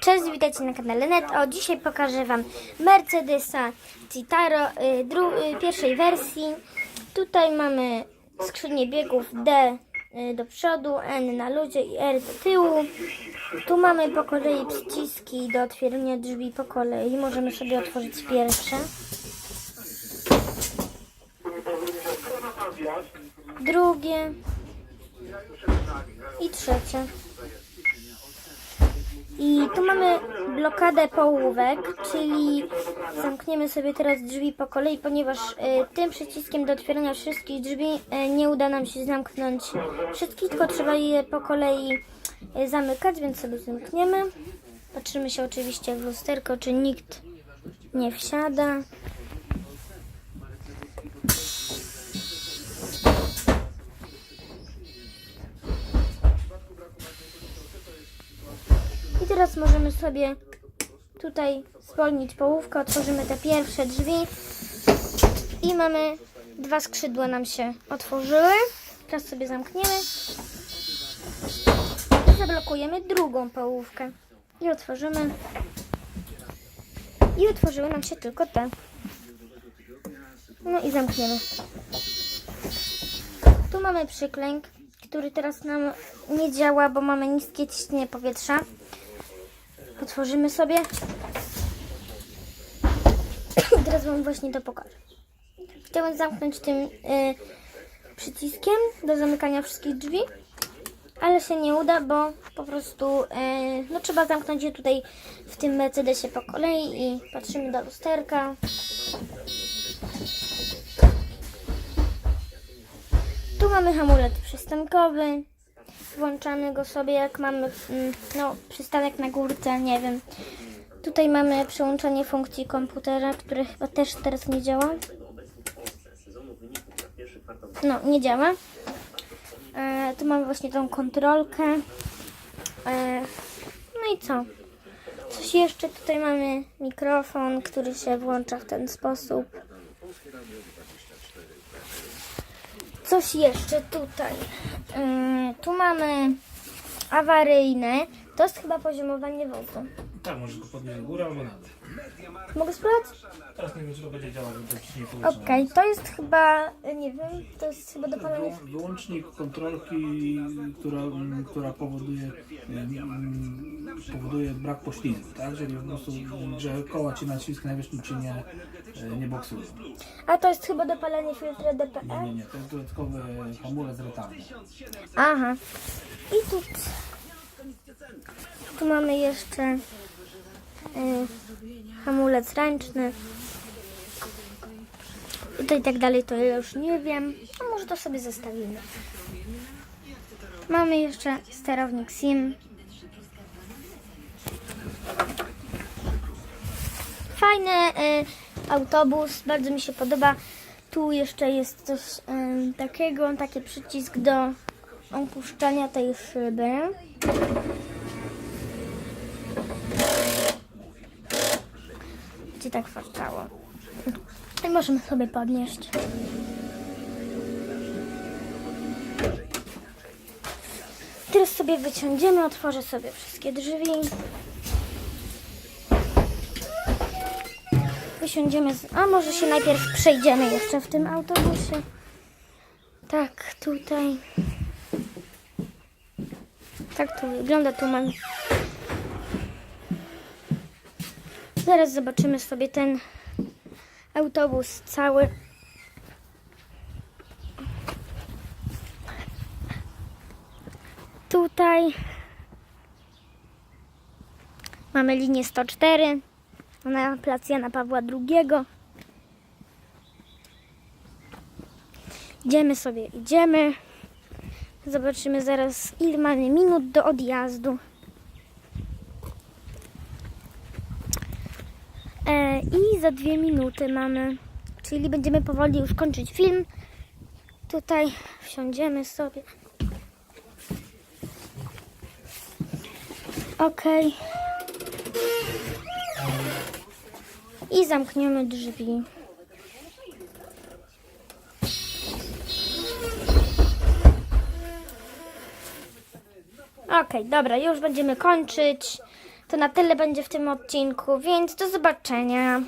Cześć, witajcie na kanale Net. O, dzisiaj pokażę Wam Mercedesa Citaro y, dru, y, pierwszej wersji. Tutaj mamy skrzynię biegów D y, do przodu, N na luzie i R do tyłu. Tu mamy po kolei przyciski do otwierania drzwi po kolei. Możemy sobie otworzyć pierwsze. Drugie. I trzecie. I tu mamy blokadę połówek, czyli zamkniemy sobie teraz drzwi po kolei, ponieważ y, tym przyciskiem do otwierania wszystkich drzwi y, nie uda nam się zamknąć wszystkich, tylko trzeba je po kolei y, zamykać, więc sobie zamkniemy. Patrzymy się oczywiście w lusterko, czy nikt nie wsiada. I teraz możemy sobie tutaj zwolnić połówkę, otworzymy te pierwsze drzwi i mamy dwa skrzydła nam się otworzyły. Teraz sobie zamkniemy i zablokujemy drugą połówkę i otworzymy i otworzyły nam się tylko te. No i zamkniemy. Tu mamy przyklęk, który teraz nam nie działa, bo mamy niskie ciśnienie powietrza. Otworzymy sobie. I teraz Wam właśnie to pokażę. Chciałam zamknąć tym y, przyciskiem do zamykania wszystkich drzwi, ale się nie uda, bo po prostu y, no, trzeba zamknąć je tutaj w tym Mercedesie po kolei i patrzymy do lusterka. Tu mamy hamulec przystankowy. Włączamy go sobie jak mamy mm, no, przystanek na górce, nie wiem. Tutaj mamy przełączanie funkcji komputera, które chyba też teraz nie działa. No, nie działa. E, tu mamy właśnie tą kontrolkę. E, no i co? Coś jeszcze tutaj mamy mikrofon, który się włącza w ten sposób. Coś jeszcze tutaj. Yy, tu mamy awaryjne. To jest chyba poziomowanie wozu. Tak, możesz go podnieść do góry albo na dół. Mogę sprawdzić? Teraz nie wiem, czy to będzie działać, bo to ciśnienie powietrza. Okej, to jest chyba, nie wiem, to jest chyba do pana. Wyłą- Wyłącznik kontrolki, która, która powoduje, mm, powoduje brak poślizgu, tak? Czyli po prostu, że koła ci nacisk nawierzchni ci nie, e, nie boksują. A to jest chyba dopalanie filtra Nie, DPE? nie, nie, to jest dodatkowy hamulec retardny. Aha. I tu, tu mamy jeszcze hamulec ręczny. I to i tak dalej, to ja już nie wiem. Może to sobie zostawimy. Mamy jeszcze sterownik SIM. Fajny y, autobus, bardzo mi się podoba. Tu jeszcze jest coś y, takiego, taki przycisk do opuszczania tej szyby. Gdzie tak warczało. I możemy sobie podnieść. Teraz sobie wyciągniemy, otworzę sobie wszystkie drzwi. Wysiądziemy z... A może się najpierw przejdziemy jeszcze w tym autobusie. Tak, tutaj. Tak to wygląda. Tu mam. Zaraz zobaczymy sobie ten autobus cały. Tutaj mamy linię 104 na plac Jana Pawła II. Idziemy sobie, idziemy. Zobaczymy zaraz, ile mamy minut do odjazdu. E, I za dwie minuty mamy, czyli będziemy powoli już kończyć film. Tutaj wsiądziemy sobie. Ok. I zamkniemy drzwi. Okej, dobra, już będziemy kończyć. To na tyle będzie w tym odcinku, więc do zobaczenia.